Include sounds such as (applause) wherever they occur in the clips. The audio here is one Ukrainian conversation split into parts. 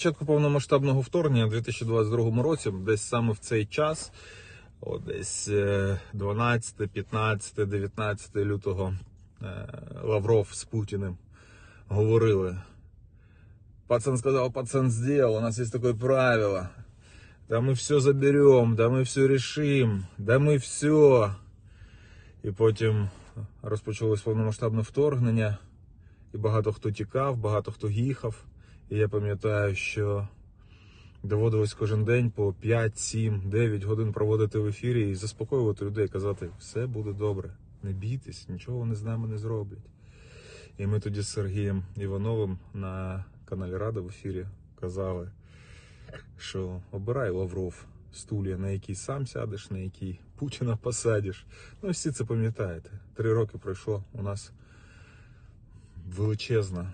Початку повномасштабного вторгнення у 2022 році, десь саме в цей час, о, десь е, 12, 15, 19 лютого, е, Лавров з Путіним говорили. Пацан сказал, пацан сделал, у нас есть такое правило. Да мы все заберем, да ми все решим, да ми все. І потім розпочалось повномасштабне вторгнення, і багато хто тікав, багато хто їхав. І я пам'ятаю, що доводилось кожен день по 5, 7, 9 годин проводити в ефірі і заспокоювати людей, казати, все буде добре, не бійтесь, нічого вони з нами не зроблять. І ми тоді з Сергієм Івановим на каналі Рада в ефірі казали, що обирай Лавров стулья, на який сам сядеш, на який Путіна посадиш. Ну, всі це пам'ятаєте. Три роки пройшло. У нас величезна,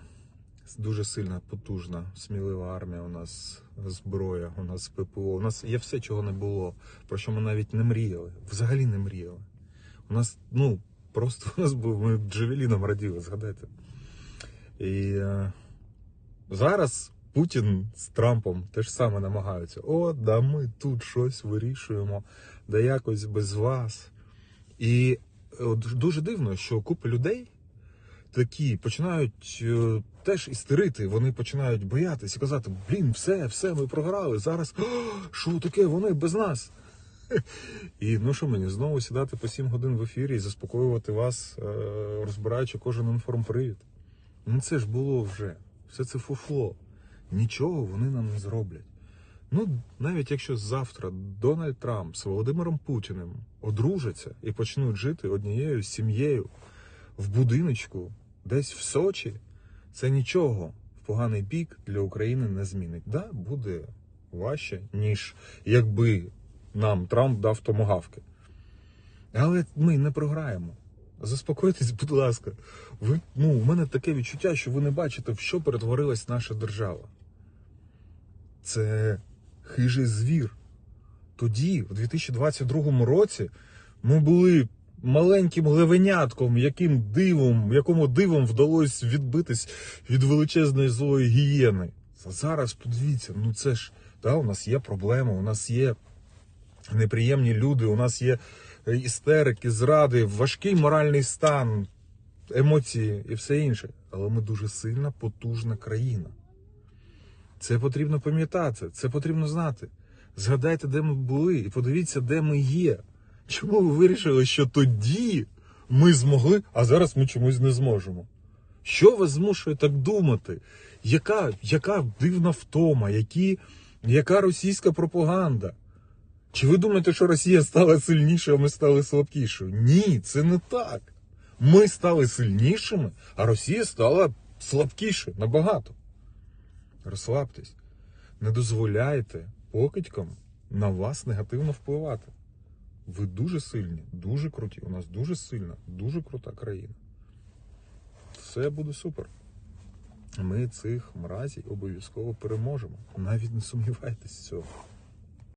дуже сильна, потужна, смілива армія. У нас зброя, у нас ППО. У нас є все, чого не було, про що ми навіть не мріяли. Взагалі не мріяли. У нас, ну, просто у нас був, ми Джевеліном раділи, згадайте. І е, зараз Путін з Трампом теж саме намагаються. О, да ми тут щось вирішуємо, да якось без вас. І от дуже дивно, що купа людей такі починають е, теж істерити, вони починають боятися і казати: блін, все, все, ми програли. Зараз що таке, вони без нас. (laughs) І ну що мені знову сідати по 7 годин в ефірі і заспокоювати вас, е, розбираючи кожен інформпривід. Ну це ж було вже. Все це фуфло. Нічого вони нам не зроблять. Ну, навіть якщо завтра Дональд Трамп з Володимиром Путіним одружаться і почнуть жити однією сім'єю в будиночку, десь в Сочі, це нічого в поганий бік для України не змінить. Да, буде важче, ніж якби нам Трамп дав томогавки. Але ми не програємо. Заспокойтесь, будь ласка. Ви, ну, у мене таке відчуття, що ви не бачите, в що перетворилась наша держава. Це хижий звір. Тоді, в 2022 році, ми були маленьким левенятком, яким дивом, якому дивом вдалося відбитись від величезної злої гієни. Зараз подивіться, ну це ж да, у нас є проблеми, у нас є неприємні люди, у нас є е, істерики, зради, важкий моральний стан, емоції і все інше. Але ми дуже сильна, потужна країна. Це потрібно пам'ятати, це потрібно знати. Згадайте, де ми були, і подивіться, де ми є. Чому ви вирішили, що тоді ми змогли, а зараз ми чомусь не зможемо? Що вас змушує так думати? Яка, яка дивна втома, які, яка російська пропаганда? Чи ви думаєте, що Росія стала сильнішою, а ми стали слабкішою? Ні, це не так. Ми стали сильнішими, а Росія стала слабкішою набагато. Розслабтесь, не дозволяйте покидькам на вас негативно впливати. Ви дуже сильні, дуже круті. У нас дуже сильна, дуже крута країна. Все буде супер. Ми цих мразів обов'язково переможемо. Навіть не сумнівайтесь в цьому.